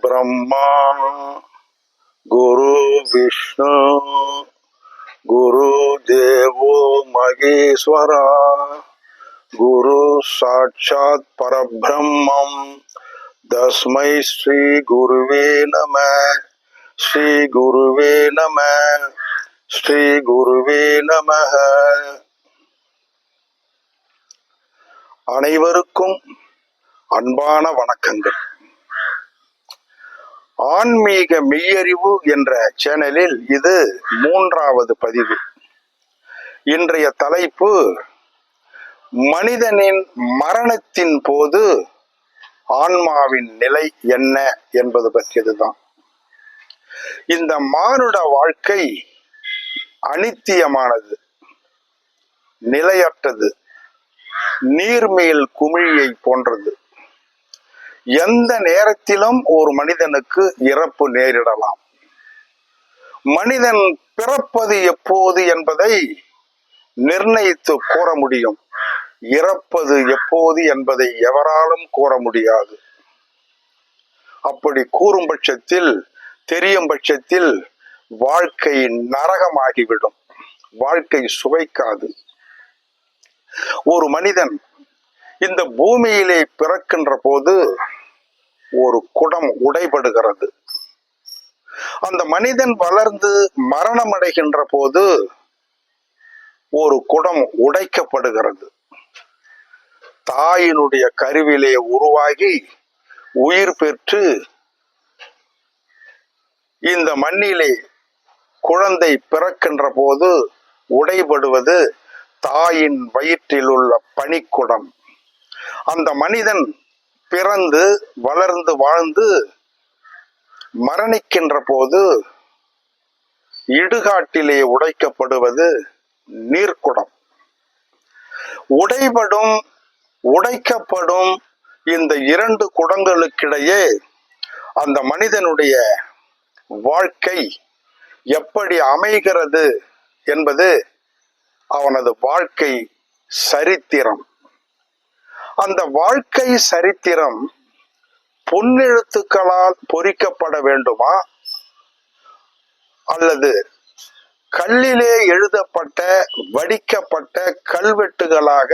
பிரம்மா குரு விஷ்ணு குரு தேவோ மகேஸ்வரா குரு சாட்சாத் பரபிரம்மம் தஸ்மை ஸ்ரீ குருவே நம ஸ்ரீ குருவே நம ஸ்ரீ குருவே நம அனைவருக்கும் அன்பான வணக்கங்கள். ஆன்மீக மெய்யறிவு என்ற சேனலில் இது மூன்றாவது பதிவு. இன்றைய தலைப்பு மனிதனின் மரணத்தின் போது ஆன்மாவின் நிலை என்ன என்பது பற்றியதுதான். இந்த மானுட வாழ்க்கை அனித்தியமானது நிலையற்றது நீர்மேல் குமிழியை போன்றது. எந்த நேரத்திலும் ஒரு மனிதனுக்கு இறப்பு நேரிடலாம். மனிதன் பிறப்பது எப்போது என்பதை நிர்ணயித்து கூற முடியும். இறப்பது எப்போது என்பதை எவராலும் கூற முடியாது. அப்படி கூறும் பட்சத்தில் தெரியும் பட்சத்தில் வாழ்க்கை நரகமாகிவிடும். வாழ்க்கை சுவைக்காது. ஒரு மனிதன் இந்த பூமியிலே பிறக்கின்ற போது ஒரு குடம் உடைபடுகிறது. அந்த மனிதன் வளர்ந்து மரணம் அடைகின்ற போது ஒரு குடம் உடைக்கப்படுகிறது. தாயினுடைய கருவிலே உருவாகி உயிர் பெற்று இந்த மண்ணிலே குழந்தை பிறக்கின்ற போது உடைபடுவது தாயின் வயிற்றில் உள்ள பனிக்குடம். அந்த மனிதன் பிறந்து வளர்ந்து வாழ்ந்து மரணிக்கின்ற போது இடுகாட்டிலே உடைக்கப்படுவது நீர்க்குடம். உடைபடும் உடைக்கப்படும் இந்த இரண்டு குடங்களுக்கிடையே அந்த மனிதனுடைய வாழ்க்கை எப்படி அமைகிறது என்பது அவனது வாழ்க்கை சரித்திரம். அந்த வாழ்க்கை சரித்திரம் பொன்னெழுத்துக்களால் பொறிக்கப்பட வேண்டுமா? அல்லது கல்லிலே எழுதப்பட்ட வடிக்கப்பட்ட கல்வெட்டுகளாக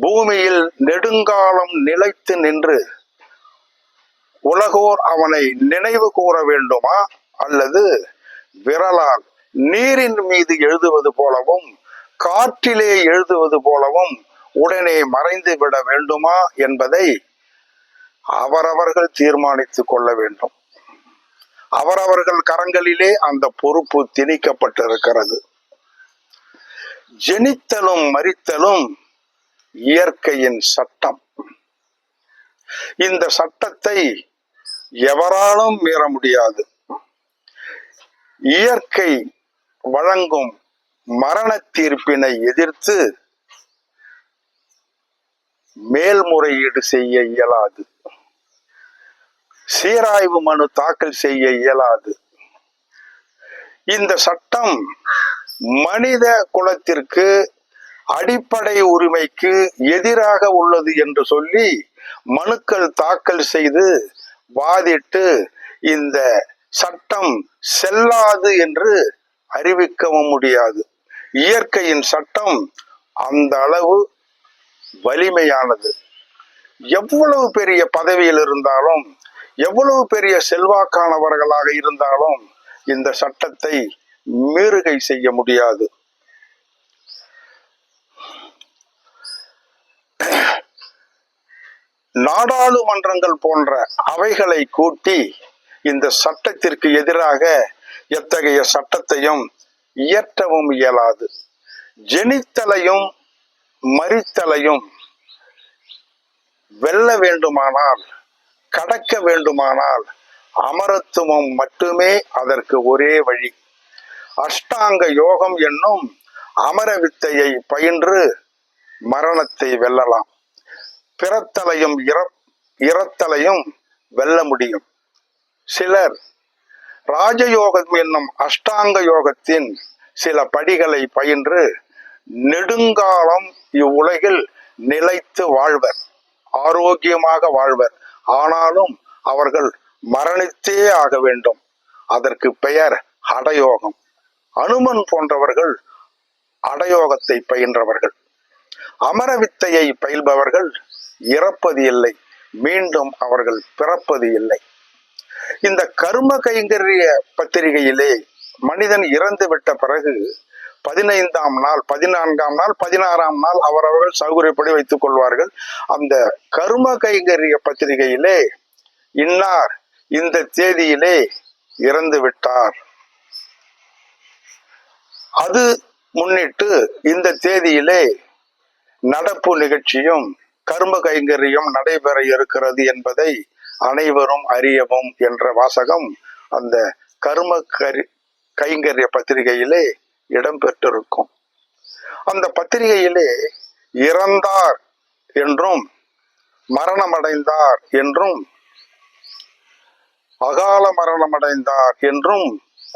பூமியில் நெடுங்காலம் நிலைத்து நின்று உலகோர் அவனை நினைவு கூற வேண்டுமா? அல்லது விரலால் நீரின் மீது எழுதுவது போலவும் காற்றிலே எழுதுவது போலவும் உடனே மறைந்து விட வேண்டுமா என்பதை அவரவர்கள் தீர்மானித்துக் கொள்ள வேண்டும். அவரவர்கள் கரங்களிலே அந்த பொறுப்பு திணிக்கப்பட்டிருக்கிறது. ஜெனித்தலும் மறித்தலும் இயற்கையின் சட்டம். இந்த சட்டத்தை எவராலும் மீற முடியாது. இயற்கை வழங்கும் மரண தீர்ப்பினை எதிர்த்து மேல்முறையீடு செய்ய இயலாது. சீராய்வு மனு தாக்கல் செய்ய இயலாது. இந்த சட்டம் மனித குலத்திற்கு அடிப்படை உரிமைக்கு எதிராக உள்ளது என்று சொல்லி மனுக்கள் தாக்கல் செய்து வாதிட்டு இந்த சட்டம் செல்லாது என்று அறிவிக்கவும் முடியாது. இயற்கையின் சட்டம் அந்த அளவு வலிமையானது. எவ்வளவு பெரிய பதவியில் இருந்தாலும் எவ்வளவு பெரிய செல்வாக்கானவர்களாக இருந்தாலும் இந்த சட்டத்தை மீறுகை செய்ய முடியாது. நாடாளுமன்றங்கள் போன்ற அவைகளை கூட்டி இந்த சட்டத்திற்கு எதிராக எத்தகைய சட்டத்தையும் இயற்றவும் இயலாது. ஜெனித்தலையும் மறித்தலையும். வெல்ல வேண்டுமானால் கடக்க வேண்டுமானால் அமரத்துவம் மட்டுமே அதற்கு ஒரே வழி. அஷ்டாங்க யோகம் என்னும் அமர வித்தையை பயின்று மரணத்தை வெல்லலாம். பிறத்தலையும் இற இறத்தலையும் வெல்ல முடியும். சிலர் ராஜயோகம் என்னும் அஷ்டாங்க யோகத்தின் சில படிகளை பயின்று நெடுங்காலம் இவ்வுலகில் நிலைத்து வாழ்வர் ஆரோக்கியமாக வாழ்வர். ஆனாலும் அவர்கள் மரணித்தே ஆக வேண்டும். அதற்கு பெயர் அடயோகம். அனுமன் போன்றவர்கள் அடயோகத்தை பயின்றவர்கள். அமரவித்தையை பயில்பவர்கள் இறப்பது இல்லை. மீண்டும் அவர்கள் பிறப்பது இல்லை. இந்த கர்ம கைங்கரிய பத்திரிகையிலே மனிதன் இறந்து விட்ட பிறகு பதினைந்தாம் நாள் பதினான்காம் நாள் பதினாறாம் நாள் அவரவர்கள் சௌகரியப்படி வைத்துக் கொள்வார்கள். அந்த கரும கைங்கரிய பத்திரிகையிலே இன்னார் இந்த தேதியிலே இறந்து விட்டார். அது முன்னிட்டு இந்த தேதியிலே நடப்பு நிகழ்ச்சியும் கர்ம கைங்கரியம் நடைபெற இருக்கிறது என்பதை அனைவரும் அறியவும் என்ற வாசகம் அந்த கர்ம கரி கைங்கரிய பத்திரிகையிலே இடம்பெற்றிருக்கும். அந்த பத்திரிகையிலே இறந்தார் என்றும் மரணமடைந்தார் என்றும் அகால மரணமடைந்தார் என்றும்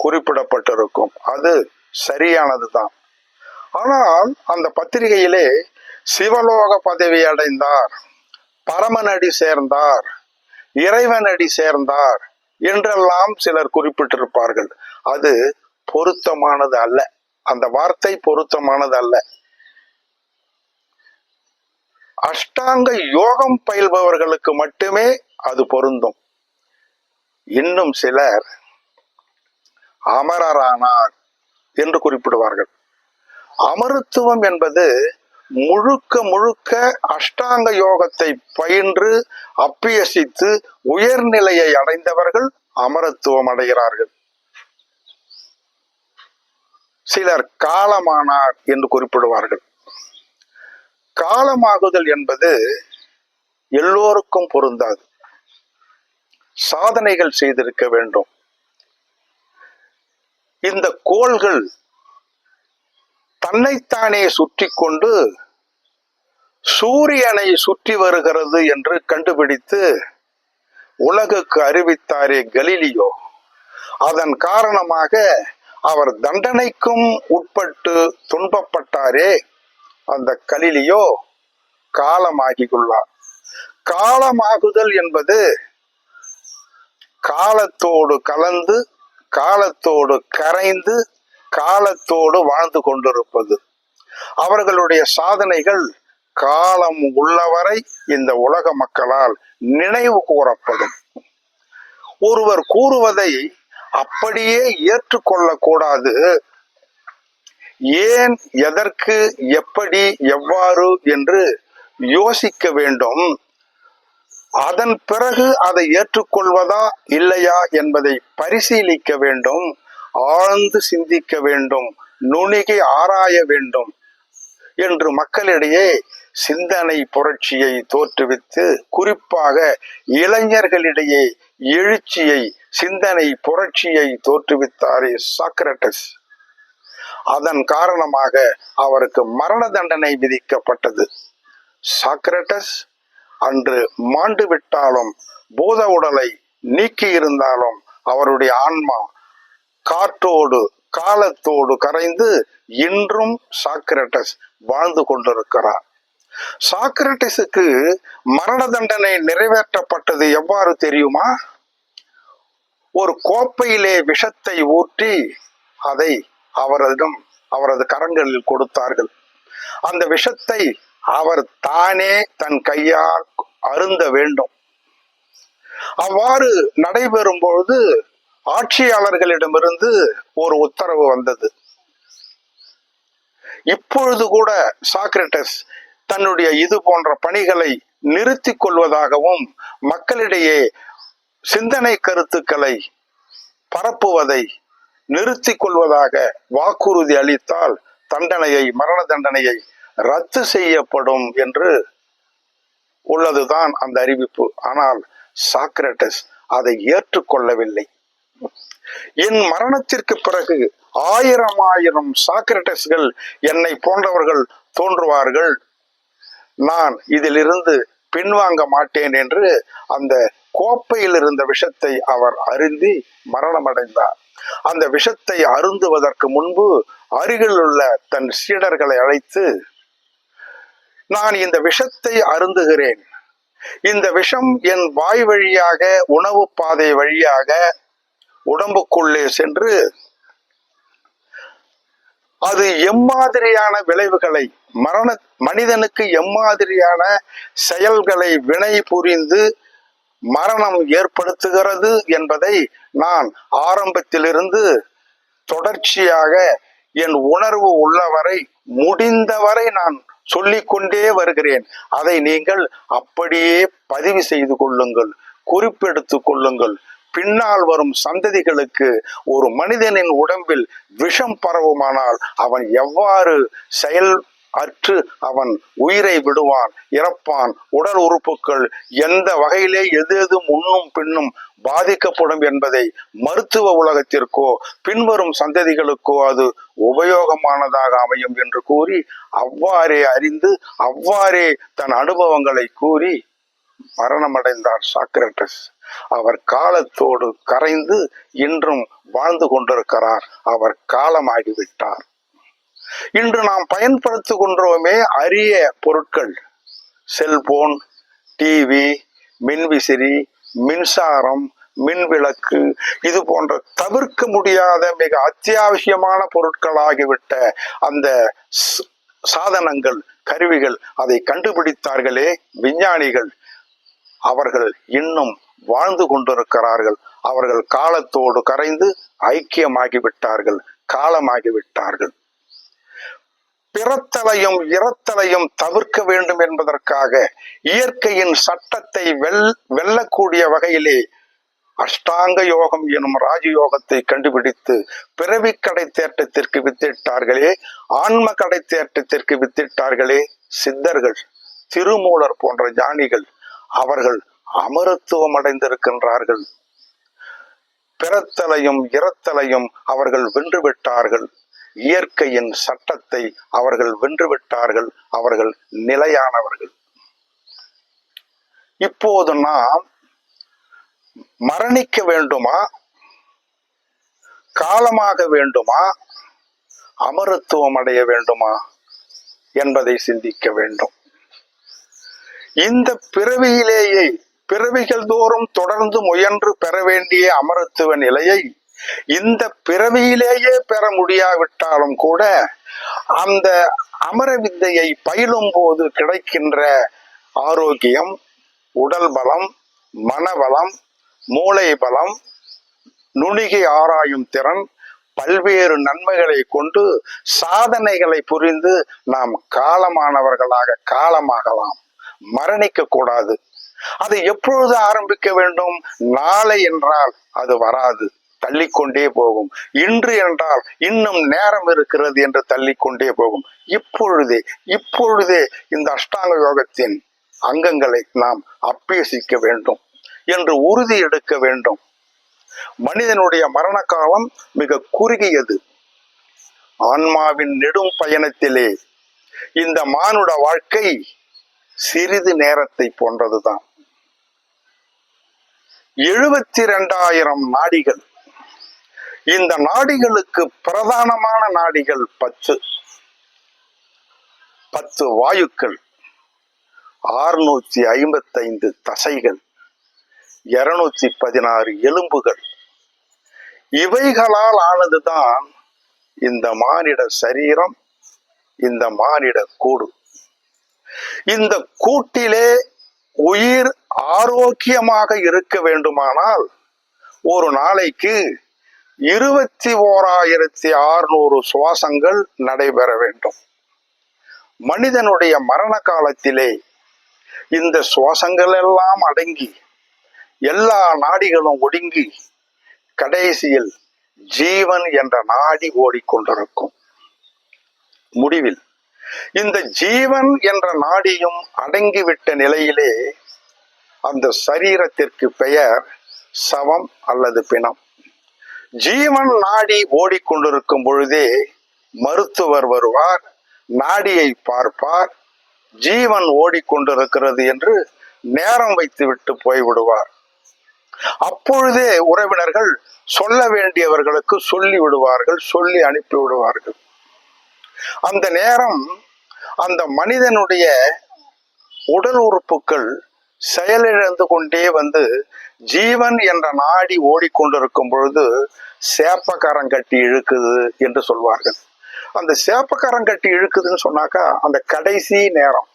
குறிப்பிடப்பட்டிருக்கும். அது சரியானதுதான். ஆனால் அந்த பத்திரிகையிலே சிவலோக பதவி அடைந்தார் பரமனடி சேர்ந்தார் இறைவனடி சேர்ந்தார் என்றெல்லாம் சிலர் குறிப்பிட்டிருப்பார்கள். அது பொருத்தமானது அல்ல. அந்த வார்த்தை பொருத்தமானது அல்ல அஷ்டாங்க யோகம் பயில்பவர்களுக்கு மட்டுமே அது பொருந்தும். இன்னும் சிலர் அமரரானார் என்று குறிப்பிடுவார்கள். அமருத்துவம் என்பது முழுக்க முழுக்க அஷ்டாங்க யோகத்தை பயின்று அப்பியசித்து உயர்நிலையை அடைந்தவர்கள் அமரத்துவம் அடைகிறார்கள். சிலர் காலமானார் என்று குறிப்பிடுவார்கள். காலமாகுதல் என்பது எல்லோருக்கும் பொருந்தாது. சாதனைகள் செய்திருக்க வேண்டும். இந்த கோள்கள் தன்னைத்தானே சுற்றி கொண்டு சூரியனை சுற்றி வருகிறது என்று கண்டுபிடித்து உலகுக்கு அறிவித்தாரே கலீலியோ. அதன் காரணமாக அவர் தண்டனைக்கும் உட்பட்டு துன்பப்பட்டாரே அந்த கலிலியோ காலமாகியுள்ளார் காலமாகுதல் என்பது காலத்தோடு கலந்து காலத்தோடு கரைந்து காலத்தோடு வாழ்ந்து கொண்டிருப்பது. அவர்களுடைய சாதனைகள் காலம் உள்ளவரை இந்த உலக மக்களால் நினைவு கூறப்படும். ஒருவர் கூறுவதை அப்படியே ஏற்றுக்கொள்ளக்கூடாது. ஏன் எதற்கு எப்படி எவ்வாறு என்று யோசிக்க வேண்டும். அதன் பிறகு அதை ஏற்றுக்கொள்வதா இல்லையா என்பதை பரிசீலிக்க வேண்டும். ஆழ்ந்து சிந்திக்க வேண்டும். நுணுகி ஆராய வேண்டும். என்று மக்களிடையே சிந்தனை புரட்சியை தோற்றுவித்து குறிப்பாக இளைஞர்களிடையே எழுச்சியை சிந்தனை புரட்சியை தோற்றுவித்தாரே சாக்ரட்டஸ் அதன் காரணமாக அவருக்கு மரண தண்டனை விதிக்கப்பட்டது. சாக்ரட்டஸ் அன்று மாண்டு விட்டாலும் பூத உடலை நீக்கி இருந்தாலும் அவருடைய ஆன்மா காற்றோடு காலத்தோடு கரைந்து இன்றும் சாக்ரட்டஸ் வாழ்ந்து கொண்டிருக்கிறார். சாக்ரட்டிஸுக்கு மரண தண்டனை நிறைவேற்றப்பட்டது எவ்வாறு தெரியுமா? ஒரு கோப்பையிலே விஷத்தை ஊற்றி அதை அவரிடம் அவரது கரங்களில் கொடுத்தார்கள். அந்த விஷத்தை அவர் தானே தன் கையால் அருந்த வேண்டும். அவ்வாறு நடைபெறும் பொழுது ஆட்சியாளர்களிடமிருந்து ஒரு உத்தரவு வந்தது. இப்பொழுது கூட சாக்ரட்டஸ் தன்னுடைய இது போன்ற பணிகளை நிறுத்தி கொள்வதாகவும் மக்களிடையே சிந்தனை கருத்துக்களை பரப்புவதை நிறுத்தி கொள்வதாக வாக்குறுதி அளித்தால் தண்டனையை மரண தண்டனையை ரத்து செய்யப்படும் என்று உள்ளதுதான் அந்த அறிவிப்பு. ஆனால் சாக்ரட்டஸ் அதை ஏற்றுக்கொள்ளவில்லை. என் மரணத்திற்கு பிறகு ஆயிரம் ஆயிரம் சாக்ரட்டஸ்கள் என்னை போன்றவர்கள் தோன்றுவார்கள். நான் இதிலிருந்து பின்வாங்க மாட்டேன் என்று அந்த கோப்பையில் இருந்த விஷத்தை அவர் அருந்தி மரணமடைந்தார். அந்த விஷத்தை அருந்துவதற்கு முன்பு அருகில் உள்ள தன் சீடர்களை அழைத்து நான் இந்த விஷத்தை அருந்துகிறேன். இந்த விஷம் என் வாய் வழியாக உணவு பாதை வழியாக உடம்புக்குள்ளே சென்று அது எம்மாதிரியான விளைவுகளை மரண மனிதனுக்கு எம்மாதிரியான செயல்களை வினை புரிந்து மரணம் ஏற்படுத்துகிறது என்பதை நான் ஆரம்பத்திலிருந்து தொடர்ச்சியாக என் உணர்வு உள்ளவரை முடிந்தவரை நான் சொல்லிக்கொண்டே வருகிறேன். அதை நீங்கள் அப்படியே பதிவு செய்து கொள்ளுங்கள் குறிப்பெடுத்துக் கொள்ளுங்கள். பின்னால் வரும் சந்ததிகளுக்கு ஒரு மனிதனின் உடம்பில் விஷம் பரவுமானால் அவன் எவ்வாறு செயல் அற்று அவன் உயிரை விடுவான் இறப்பான் உடல் உறுப்புகள் எந்த வகையிலே எது எது முன்னும் பின்னும் பாதிக்கப்படும் என்பதை மருத்துவ உலகத்திற்கோ பின்வரும் சந்ததிகளுக்கோ அது உபயோகமானதாக அமையும் என்று கூறி அவ்வாறே அறிந்து அவ்வாறே தன் அனுபவங்களை கூறி மரணமடைந்தார் சாக்ரட்டிஸ் அவர் காலத்தோடு கரைந்து இன்றும் வாழ்ந்து கொண்டிருக்கிறார். அவர் காலமாகிவிட்டார். இன்று நாம் பயன்படுத்திக் கொண்டோமே அரிய பொருட்கள். செல்போன் டிவி மின்விசிறி மின்சாரம் மின்விளக்கு இது போன்ற தவிர்க்க முடியாத மிக அத்தியாவசியமான பொருட்களாகிவிட்ட அந்த ஸ்- சாதனங்கள் கருவிகள் அதை கண்டுபிடித்தார்களே விஞ்ஞானிகள். அவர்கள் இன்னும் வாழ்ந்து கொண்டிருக்கிறார்கள். அவர்கள் காலத்தோடு கரைந்து ஐக்கியமாகி விட்டார்கள் காலமாகி விட்டார்கள் பிறத்தலையும் இறத்தலையும் தவிர்க்க வேண்டும் என்பதற்காக இயற்கையின் சட்டத்தை வெல் வெல்லக்கூடிய வகையிலே அஷ்டாங்க யோகம் எனும் ராஜயோகத்தை கண்டுபிடித்து பிறவி கடை தேட்டத்திற்கு வித்திட்டார்களே ஆன்ம கடை தேட்டத்திற்கு வித்திட்டார்களே சித்தர்கள் திருமூலர் போன்ற ஞானிகள் அவர்கள் அமரத்துவம் அடைந்திருக்கின்றார்கள் பிறத்தலையும் இறத்தலையும் அவர்கள் வென்று விட்டார்கள் இயற்கையின் சட்டத்தை அவர்கள் வென்று விட்டார்கள் அவர்கள் நிலையானவர்கள். இப்போது நாம் மரணிக்க வேண்டுமா? காலமாக வேண்டுமா? அமரத்துவம் அடைய வேண்டுமா? என்பதை சிந்திக்க வேண்டும். இந்த பிறவியிலேயே பிறவிகள் தோறும் தொடர்ந்து முயன்று பெற வேண்டிய அமரத்துவ நிலையை இந்த பிறவியிலேயே பெற முடியாவிட்டாலும் கூட அந்த அமர வித்தையை பயிலும் போது கிடைக்கின்ற ஆரோக்கியம் உடல் பலம் மனபலம் மூளை பலம் நுணுகி ஆராயும் திறன் பல்வேறு நன்மைகளை கொண்டு சாதனைகளை புரிந்து நாம் காலமானவர்களாக காலமாகலாம். மரணிக்க கூடாது. அதை எப்பொழுது ஆரம்பிக்க வேண்டும்? நாளை என்றால் அது வராது. தள்ளிக்கொண்டே போகும். இன்று என்றால் இன்னும் நேரம் இருக்கிறது என்று தள்ளிக்கொண்டே போகும். இப்பொழுதே இப்பொழுதே இந்த அஷ்டாங்க யோகத்தின் அங்கங்களை நாம் அபியசிக்க வேண்டும் என்று உறுதி எடுக்க வேண்டும். மனிதனுடைய மரண காலம் மிக குறுகியது. ஆன்மாவின் நெடும் பயணத்திலே இந்த மானுட வாழ்க்கை சிறிது நேரத்தை போன்றதுதான். எழுபத்தி ரெண்டாயிரம் நாடிகள். இந்த நாடிகளுக்கு பிரதானமான நாடிகள் பத்து பத்து வாயுக்கள். ஆறுநூத்தி ஐம்பத்தைந்து தசைகள். இருநூத்தி பதினாறு எலும்புகள். இவைகளால் ஆனதுதான் இந்த மானிட சரீரம் இந்த மானிட கூடு. இந்த கூட்டிலே உயிர் ஆரோக்கியமாக இருக்க வேண்டுமானால் ஒரு நாளைக்கு இருபத்தி ஓராயிரத்தி அறுநூறு சுவாசங்கள் நடைபெற வேண்டும். மனிதனுடைய மரண காலத்திலே இந்த சுவாசங்கள் எல்லாம் அடங்கி எல்லா நாடிகளும் ஒடுங்கி கடைசியில் ஜீவன் என்ற நாடி ஓடிக்கொண்டிருக்கும். முடிவில் இந்த ஜீவன் என்ற நாடியும் அடங்கிவிட்ட நிலையிலே அந்த சரீரத்திற்கு பெயர் சவம் அல்லது பிணம். ஜீவன் நாடி ஓடிக்கொண்டிருக்கும் பொழுதே மருத்துவர் வருவார் நாடியை பார்ப்பார் ஜீவன் ஓடிக்கொண்டிருக்கிறது என்று நேரம் வைத்துவிட்டு போய்விடுவார். அப்பொழுதே உறவினர்கள் சொல்ல வேண்டியவர்களுக்கு சொல்லி விடுவார்கள் சொல்லி அனுப்பி விடுவார்கள் அந்த நேரம் அந்த மனிதனுடைய உடல் உறுப்புகள் செயலிழந்து கொண்டே வந்து ஜீவன் என்ற நாடி ஓடிக்கொண்டிருக்கும் பொழுது சேப்பக்காரம் கட்டி இழுக்குது என்று சொல்வார்கள். அந்த சேப்பக்காரம் கட்டி இழுக்குதுன்னு சொன்னாக்கா அந்த கடைசி நேரம்.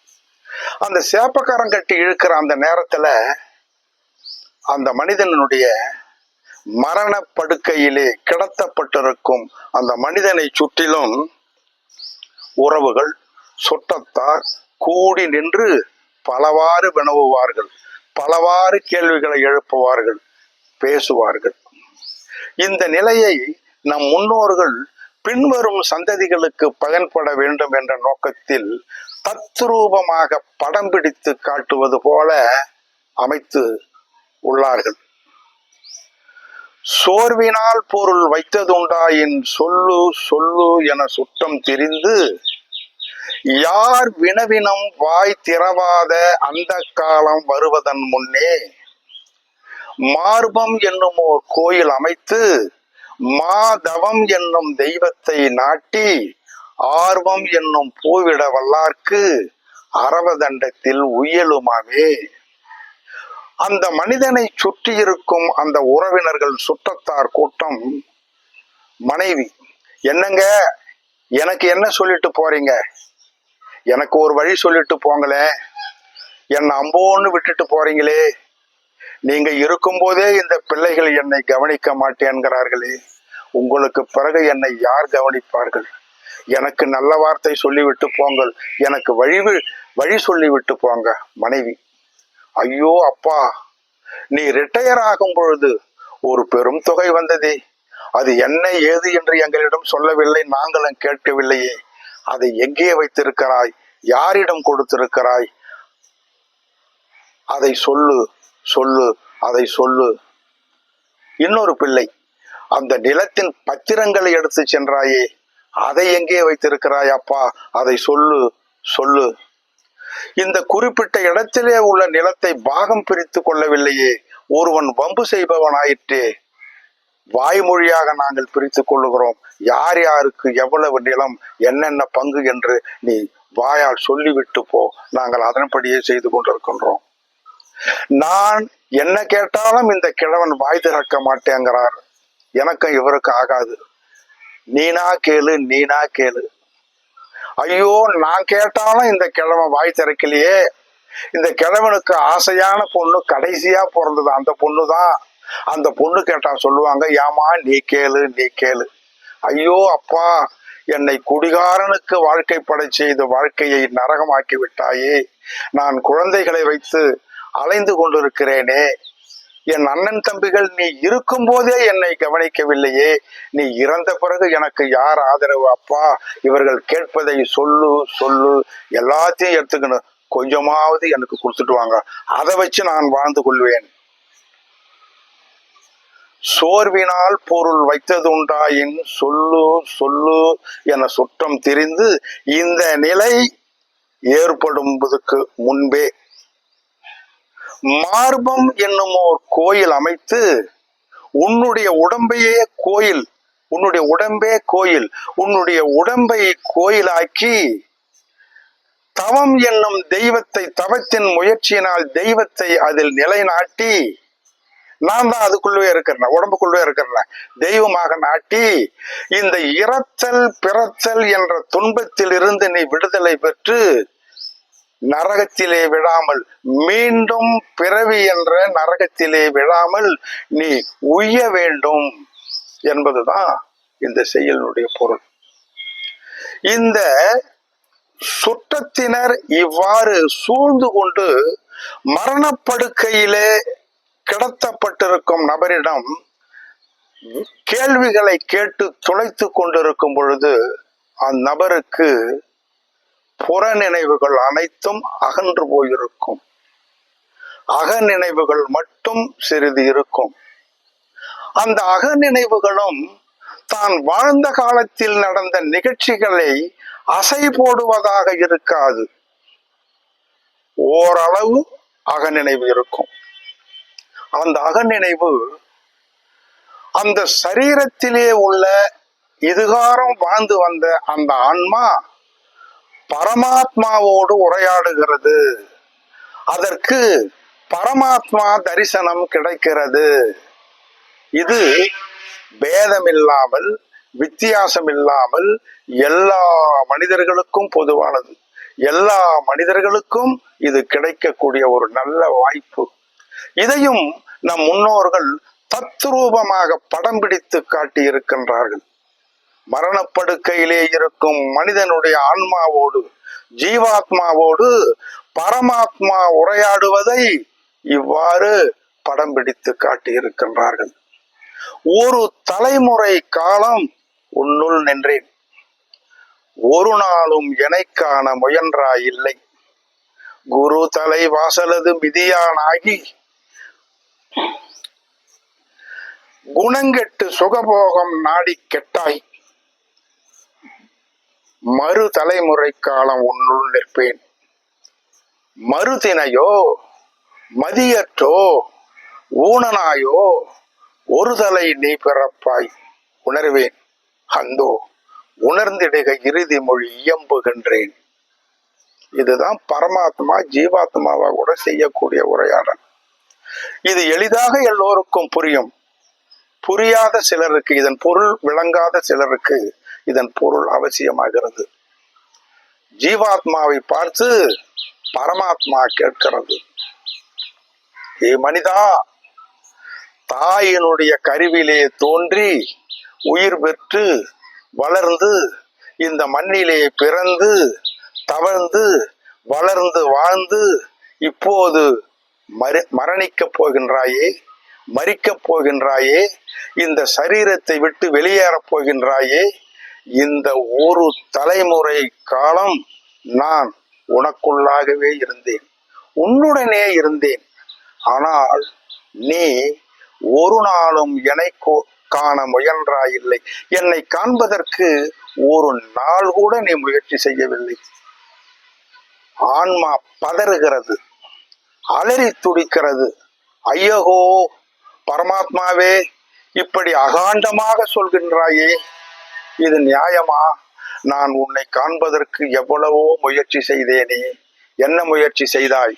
அந்த சேப்பக்காரம் கட்டி இழுக்கிற அந்த நேரத்துல அந்த மனிதனுடைய மரண படுக்கையிலே கிடத்தப்பட்டிருக்கும் அந்த மனிதனை சுற்றிலும் உறவுகள் சுற்றத்தார் கூடி நின்று பலவாறு வினவுவார்கள். பலவாறு கேள்விகளை எழுப்புவார்கள். பேசுவார்கள். இந்த நிலையை நம் முன்னோர்கள் பின்வரும் சந்ததிகளுக்கு பயன்பட வேண்டும் என்ற நோக்கத்தில் தத்ரூபமாக படம் பிடித்து காட்டுவது போல அமைத்து உள்ளார்கள். சோர்வினால் பொருள் வைத்ததுண்டாயின் சொல்லு சொல்லு என சுட்டம் தெரிந்து யார் வினவினம் வாய் திறவாத அந்த காலம் வருவதன் முன்னே மார்பம் என்னும் ஓர் கோயில் அமைத்து மாதவம் என்னும் தெய்வத்தை நாட்டி ஆர்வம் என்னும் பூவிட வல்லார்க்கு அரவதண்டத்தில் உயலுமாவே. அந்த மனிதனை சுற்றி இருக்கும் அந்த உறவினர்கள் சுற்றத்தார் கூட்டம் மனைவி என்னங்க? எனக்கு என்ன சொல்லிட்டு போறீங்க? எனக்கு ஒரு வழி சொல்லிட்டு போங்களேன் என்னை அம்போன்னு விட்டுட்டு போறீங்களே. நீங்க இருக்கும்போதே இந்த பிள்ளைகள் என்னை கவனிக்க மாட்டேன்கிறார்களே. உங்களுக்கு பிறகு என்னை யார் கவனிப்பார்கள்? எனக்கு நல்ல வார்த்தை சொல்லிவிட்டு போங்கள். எனக்கு வழி வழி சொல்லிவிட்டு போங்க மனைவி. ஐயோ அப்பா நீ ரிட்டையர் ஆகும் பொழுது ஒரு பெரும் தொகை வந்ததே. அது என்ன ஏது என்று எங்களிடம் சொல்லவில்லை நாங்களும் கேட்கவில்லையே. அதை எங்கே வைத்திருக்கிறாய்? யாரிடம் கொடுத்திருக்கிறாய்? அதை சொல்லு சொல்லு அதை சொல்லு. இன்னொரு பிள்ளை அந்த நிலத்தின் பத்திரங்களை எடுத்து சென்றாயே. அதை எங்கே வைத்திருக்கிறாய் அப்பா? அதை சொல்லு சொல்லு. இந்த குறிப்பிட்ட இடத்திலே உள்ள நிலத்தை பாகம் பிரித்து கொள்ளவில்லையே. ஒருவன் வம்பு செய்பவனாயிற்றே. வாய்மொழியாக நாங்கள் பிரித்து கொள்ளுகிறோம். யார் யாருக்கு எவ்வளவு நிலம் என்னென்ன பங்கு என்று நீ வாயால் சொல்லிவிட்டு போ. நாங்கள் அதன்படியே செய்து கொண்டிருக்கின்றோம். நான் என்ன கேட்டாலும் இந்த கிழவன் வாய் திறக்க மாட்டேங்கிறார். எனக்கும் இவருக்கு ஆகாது. நீனா கேளு நீனா கேளு. ஐயோ நான் கேட்டாலும் இந்த கிழவன் வாய் திறக்கலையே. இந்த கிழவனுக்கு ஆசையான பொண்ணு கடைசியா பிறந்தது அந்த பொண்ணு தான் அந்த பொண்ணு கேட்டா சொல்லுவாங்க ஏமா நீ கேளு நீ கேளு. ஐயோ அப்பா என்னை குடிகாரனுக்கு வாழ்க்கை வாழ்க்கைப்படை இந்த வாழ்க்கையை நரகமாக்கி விட்டாயே. நான் குழந்தைகளை வைத்து அலைந்து கொண்டிருக்கிறேனே. என் அண்ணன் தம்பிகள் நீ இருக்கும் போதே என்னை கவனிக்கவில்லையே. நீ இறந்த பிறகு எனக்கு யார் ஆதரவு? அப்பா இவர்கள் கேட்பதை சொல்லு சொல்லு. எல்லாத்தையும் எடுத்துக்கணும் கொஞ்சமாவது எனக்கு கொடுத்துட்டு வாங்க. அதை வச்சு நான் வாழ்ந்து கொள்வேன். சோர்வினால் பொருள் வைத்ததுண்டாயின் சொல்லு சொல்லு என சுற்றம் திரிந்து இந்த நிலை ஏற்படும்பதுக்கு முன்பே. மார்பம் என்னும் ஓர் கோயில் அமைத்து உன்னுடைய உடம்பையே கோயில் உன்னுடைய உடம்பே கோயில் உன்னுடைய உடம்பை கோயிலாக்கி தவம் என்னும் தெய்வத்தை தவத்தின் முயற்சியினால் தெய்வத்தை அதில் நிலைநாட்டி நான் தான் அதுக்குள்ளவே இருக்கிறேன் உடம்புக்குள்ளே இருக்கிறேன் தெய்வமாக நாட்டி இந்த இறத்தல் பிறத்தல் என்ற துன்பத்தில் இருந்து நீ விடுதலை பெற்று நரகத்திலே விழாமல் மீண்டும் பிறவி என்ற நரகத்திலே விழாமல் நீ உய்ய வேண்டும் என்பதுதான் இந்த செயலினுடைய பொருள். இந்த சுற்றத்தினர் இவ்வாறு சூழ்ந்து கொண்டு மரணப்படுக்கையிலே கிடத்தப்பட்டிருக்கும் நபரிடம் கேள்விகளை கேட்டு துளைத்து கொண்டிருக்கும் பொழுது அந்நபருக்கு புற நினைவுகள் அனைத்தும் அகன்று போயிருக்கும். அக நினைவுகள் மட்டும் சிறிது இருக்கும். அந்த அக நினைவுகளும் தான் வாழ்ந்த காலத்தில் நடந்த நிகழ்ச்சிகளை அசை போடுவதாக இருக்காது. ஓரளவு அகநினைவு இருக்கும். அந்த அகநினைவு அந்த சரீரத்திலே உள்ள இதுகாரம் வாழ்ந்து வந்த அந்த ஆன்மா பரமாத்மாவோடு உரையாடுகிறது. அதற்கு பரமாத்மா தரிசனம் கிடைக்கிறது. இது பேதமில்லாமல் வித்தியாசம் இல்லாமல் எல்லா மனிதர்களுக்கும் பொதுவானது. எல்லா மனிதர்களுக்கும் இது கிடைக்கக்கூடிய ஒரு நல்ல வாய்ப்பு. இதையும் நம் முன்னோர்கள் தத்ரூபமாக படம் பிடித்து காட்டியிருக்கின்றார்கள். மரணப்படுக்கையிலே இருக்கும் மனிதனுடைய ஆன்மாவோடு ஜீவாத்மாவோடு பரமாத்மா உரையாடுவதை இவ்வாறு படம் பிடித்து காட்டியிருக்கின்றார்கள். ஒரு தலைமுறை காலம் உன்னுள் நின்றேன். ஒரு நாளும் எனைக் காண முயன்றாய் இல்லை குரு தலை வாசலது மிதியானாகி குணங்கெட்டு சுகபோகம் நாடி கெட்டாய். மறு தலைமுறை காலம் உன்னுள் நிற்பேன். மறுதினையோ மதியற்றோ ஊனனாயோ ஒரு தலை நீ பிறப்பாய் உணர்வேன். அந்தோ உணர்ந்திடுக இறுதி மொழி இயம்புகின்றேன். இதுதான் பரமாத்மா ஜீவாத்மாவா கூட செய்யக்கூடிய உரையாடல். இது எளிதாக எல்லோருக்கும் புரியும். புரியாத சிலருக்கு இதன் பொருள் விளங்காத சிலருக்கு இதன் பொருள் அவசியமாகிறது. ஜீவாத்மாவை பார்த்து பரமாத்மா கேட்கிறது. ஏ மனிதா தாயினுடைய கருவிலே தோன்றி உயிர் பெற்று வளர்ந்து இந்த மண்ணிலே பிறந்து தவழ்ந்து வளர்ந்து வாழ்ந்து இப்போது மரி மரணிக்கப் போகின்றாயே மறிக்கப் போகின்றாயே இந்த சரீரத்தை விட்டு வெளியேறப் போகின்றாயே இந்த ஒரு தலைமுறை காலம் நான் உனக்குள்ளாகவே இருந்தேன். உன்னுடனே இருந்தேன். ஆனால் நீ ஒரு நாளும் என்னை காண முயன்றாயில்லை. என்னை காண்பதற்கு ஒரு நாள் கூட நீ முயற்சி செய்யவில்லை. ஆன்மா பதறுகிறது. அலறி துடிக்கிறது. ஐயகோ பரமாத்மாவே இப்படி அகாண்டமாக சொல்கின்றாயே இது நியாயமா? நான் உன்னை காண்பதற்கு எவ்வளவோ முயற்சி செய்தேனே. என்ன முயற்சி செய்தாய்?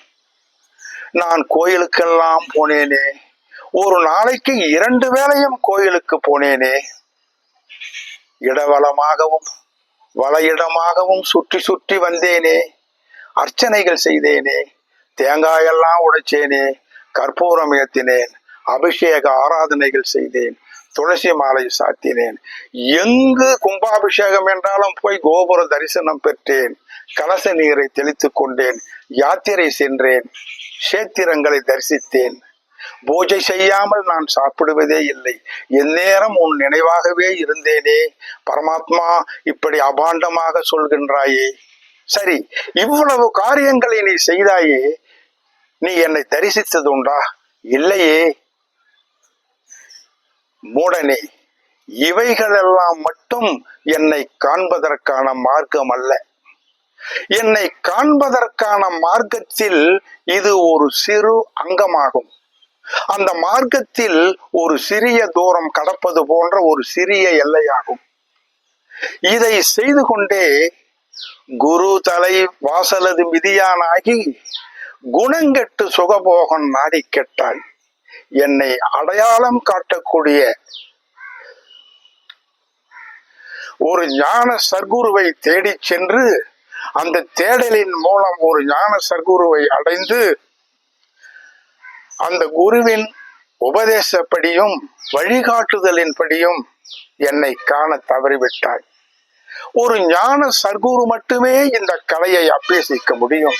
நான் கோயிலுக்கெல்லாம் போனேனே. ஒரு நாளைக்கு இரண்டு வேளையும் கோயிலுக்கு போனேனே. இடவளமாகவும் வளையிடமாகவும் சுற்றி சுற்றி வந்தேனே. அர்ச்சனைகள் செய்தேனே. தேங்காயெல்லாம் உடைச்சேனே. கற்பூரம் ஏத்தினேன். அபிஷேக ஆராதனைகள் செய்தேன். துளசி மாலை சாத்தினேன். எங்கு கும்பாபிஷேகம் என்றாலும் போய் கோபுர தரிசனம் பெற்றேன். கலச நீரை தெளித்து கொண்டேன். யாத்திரை சென்றேன். சேத்திரங்களை தரிசித்தேன். பூஜை செய்யாமல் நான் சாப்பிடுவதே இல்லை. எந்நேரம் உன் நினைவாகவே இருந்தேனே. பரமாத்மா இப்படி அபாண்டமாக சொல்கின்றாயே. சரி இவ்வளவு காரியங்களை நீ செய்தாயே. நீ என்னை தரிசித்தது உண்டா இல்லையே. மூடனே இவைகளெல்லாம் மட்டும் என்னை காண்பதற்கான மார்க்கம் அல்ல. என்னை காண்பதற்கான மார்க்கத்தில் இது ஒரு சிறு அங்கமாகும். அந்த மார்க்கத்தில் ஒரு சிறிய தூரம் கடப்பது போன்ற ஒரு சிறிய எல்லையாகும். இதை செய்து கொண்டே குரு தலை வாசலது மிதியானாகி குணங்கெட்டு சுகபோகம் நாடி கெட்டாள். என்னை அடையாளம் காட்டக்கூடிய ஒரு ஞான சர்க்குருவை தேடி சென்று அந்த தேடலின் மூலம் ஒரு ஞான சர்க்குருவை அடைந்து அந்த குருவின் உபதேசப்படியும் வழிகாட்டுதலின்படியும் என்னை காண தவறிவிட்டாய். ஒரு ஞான சர்க்குரு மட்டுமே இந்த கலையை அபியசிக்க முடியும்.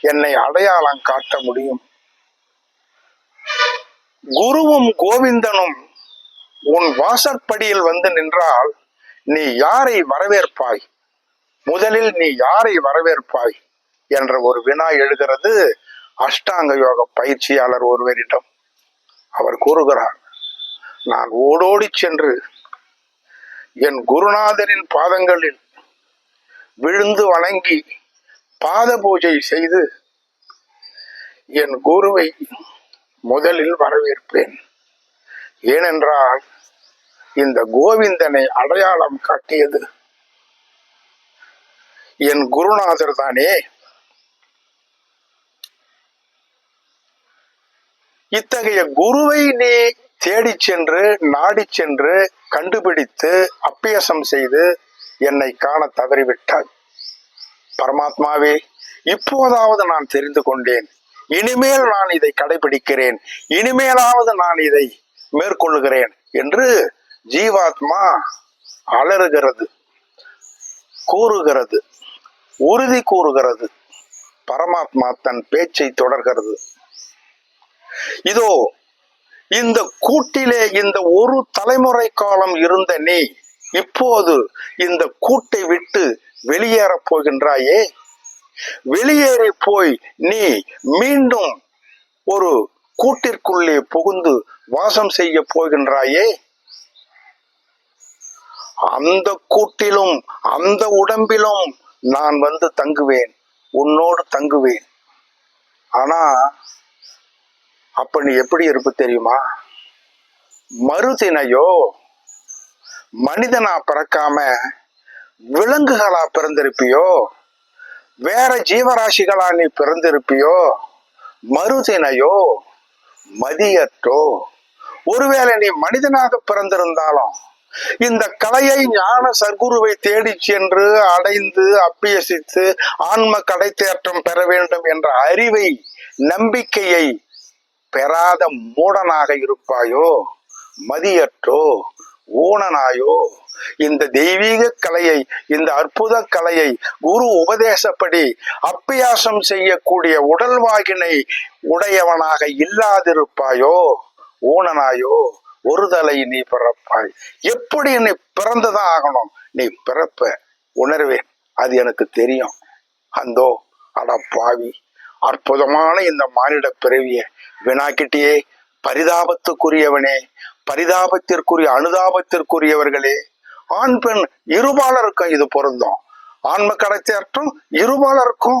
என்னை அடையாளம் காட்ட முடியும். குருவும் கோவிந்தனும் உன் வாசற்படியில் வந்து நின்றால் நீ யாரை வரவேற்பாய்? முதலில் நீ யாரை வரவேற்பாய்? என்ற ஒரு வினா எழுகிறது அஷ்டாங்க யோக பயிற்சியாளர் ஒருவரிடம். அவர் கூறுகிறார் நான் ஓடோடி சென்று என் குருநாதரின் பாதங்களில் விழுந்து வணங்கி பாத பூஜை செய்து என் குருவை முதலில் வரவேற்பேன். ஏனென்றால் இந்த கோவிந்தனை அடையாளம் காட்டியது. என் குருநாதர் தானே. இத்தகைய குருவை நீ தேடிச் சென்று நாடிச் சென்று கண்டுபிடித்து அப்பியசம் செய்து என்னை காண தவறிவிட்டாய். பரமாத்மாவே இப்போதாவது நான் தெரிந்து கொண்டேன். இனிமேல் நான் இதை கடைபிடிக்கிறேன். இனிமேலாவது நான் இதை மேற்கொள்கிறேன் என்று ஜீவாத்மா அலறுகிறது கூறுகிறது உறுதி கூறுகிறது. பரமாத்மா தன் பேச்சை தொடர்கிறது. இதோ இந்த கூட்டிலே இந்த ஒரு தலைமுறை காலம் இருந்த நீ இப்போது இந்த கூட்டை விட்டு வெளியேறப் போகின்றாயே? வெளியேறி போய் நீ மீண்டும் ஒரு கூட்டிற்குள்ளே புகுந்து வாசம் செய்ய போகின்றாயே? அந்த கூட்டிலும் அந்த உடம்பிலும் நான் வந்து தங்குவேன். உன்னோடு தங்குவேன். ஆனா அப்ப நீ எப்படி இருப்பு தெரியுமா? மறுதினையோ மனிதனா பிறக்காம விலங்குகளா பிறந்திருப்பியோ? வேற ஜீவராசிகளா நீ பிறந்திருப்பியோ? மறுதினையோ மதியற்றோ ஒருவேளை நீ மனிதனாக பிறந்திருந்தாலும் இந்த கலையை ஞான சர்க்குருவை தேடிச் சென்று அடைந்து அப்பியசித்து ஆன்ம கடை தேற்றம் பெற வேண்டும் என்ற அறிவை நம்பிக்கையை பெறாத மூடனாக இருப்பாயோ? மதியற்றோ ஊனனாயோ? இந்த தெய்வீக கலையை இந்த அற்புத கலையை குரு உபதேசப்படி அப்பியாசம் செய்யக்கூடிய உடல்வாகினை உடையவனாக இல்லாதிருப்பாயோ? ஊனனாயோ? ஒரு தலை நீ பிறப்பாய். எப்படி நீ பிறந்துதான் ஆகணும்? நீ பிறப்ப உணர்வேன். அது எனக்கு தெரியும். அந்தோ அட பாவி. அற்புதமான இந்த மானிட பிறவிய வினாக்கிட்டே பரிதாபத்துக்குரியவனே. பரிதாபத்திற்குரிய அனுதாபத்திற்குரியவர்களே. ஆண் பெண் இருபாலருக்கும் இது பொருந்தும். ஆன்ம கடத்தேற்றம் இருபாலருக்கும்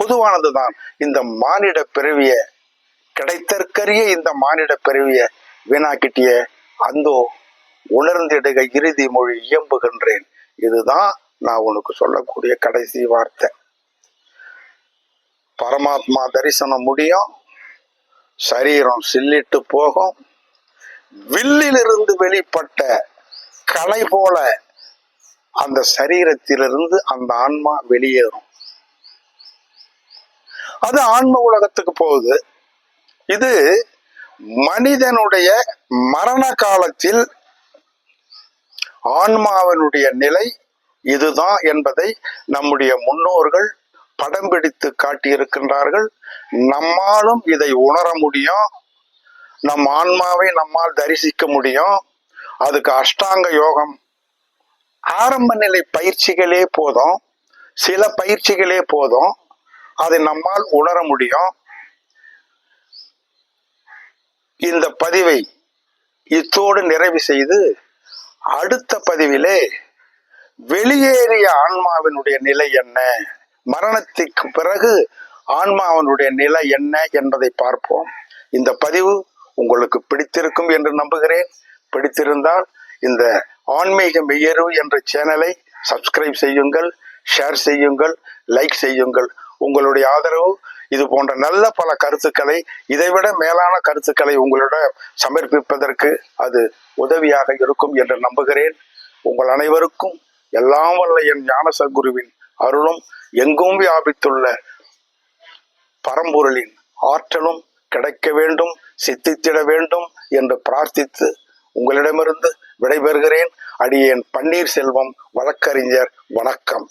பொதுவானதுதான். இந்த மானிட பிறவிய கிடைத்தற்கரிய இந்த மானிட பிறவிய வீணாக்கிட்டிய அந்தோ உணர்ந்திடுக இறுதி மொழி இயம்புகின்றேன். இதுதான் நான் உனக்கு சொல்லக்கூடிய கடைசி வார்த்தை. பரமாத்மா தரிசனம் முடியும். சரீரம் சில்லிட்டு போகும். வில்லிலிருந்து வெளிப்பட்ட கலை போல அந்த சரீரத்திலிருந்து அந்த ஆன்மா வெளியேறும். அது ஆன்ம உலகத்துக்கு போகுது. இது மனிதனுடைய மரண காலத்தில் ஆன்மாவினுடைய நிலை இதுதான் என்பதை நம்முடைய முன்னோர்கள் படம் பிடித்து காட்டியிருக்கின்றார்கள். நம்மாலும் இதை உணர முடியும். நம் ஆன்மாவை நம்மால் தரிசிக்க முடியும். அதுக்கு அஷ்டாங்க யோகம். ஆரம்ப நிலை பயிற்சிகளே போதும். சில பயிற்சிகளே போதும். அதை நம்மால் உணர முடியும். இந்த பதிவை இத்தோடு நிறைவு செய்து அடுத்த பதிவிலே வெளியேறிய ஆன்மாவினுடைய நிலை என்ன? மரணத்திற்கு பிறகு ஆன்மாவினுடைய நிலை என்ன என்பதை பார்ப்போம். இந்த பதிவு உங்களுக்கு பிடித்திருக்கும் என்று நம்புகிறேன். பிடித்திருந்தால் இந்த ஆன்மீக மெய்யரு என்ற சேனலை சப்ஸ்கிரைப் செய்யுங்கள் ஷேர் செய்யுங்கள் லைக் செய்யுங்கள். உங்களுடைய ஆதரவு இது போன்ற நல்ல பல கருத்துக்களை இதைவிட மேலான கருத்துக்களை உங்களிடம் சமர்ப்பிப்பதற்கு அது உதவியாக இருக்கும் என்று நம்புகிறேன். உங்கள் அனைவருக்கும் எல்லாம் வல்ல என் ஞானசகுருவின் அருளும் எங்கும் வியாபித்துள்ள பரம்பொருளின் ஆற்றலும் கிடைக்க வேண்டும் சித்தித்திட வேண்டும் என்று பிரார்த்தித்து உங்களிடமிருந்து விடைபெறுகிறேன். அடியேன் பன்னீர் செல்வம் வழக்கறிஞர் வணக்கம்.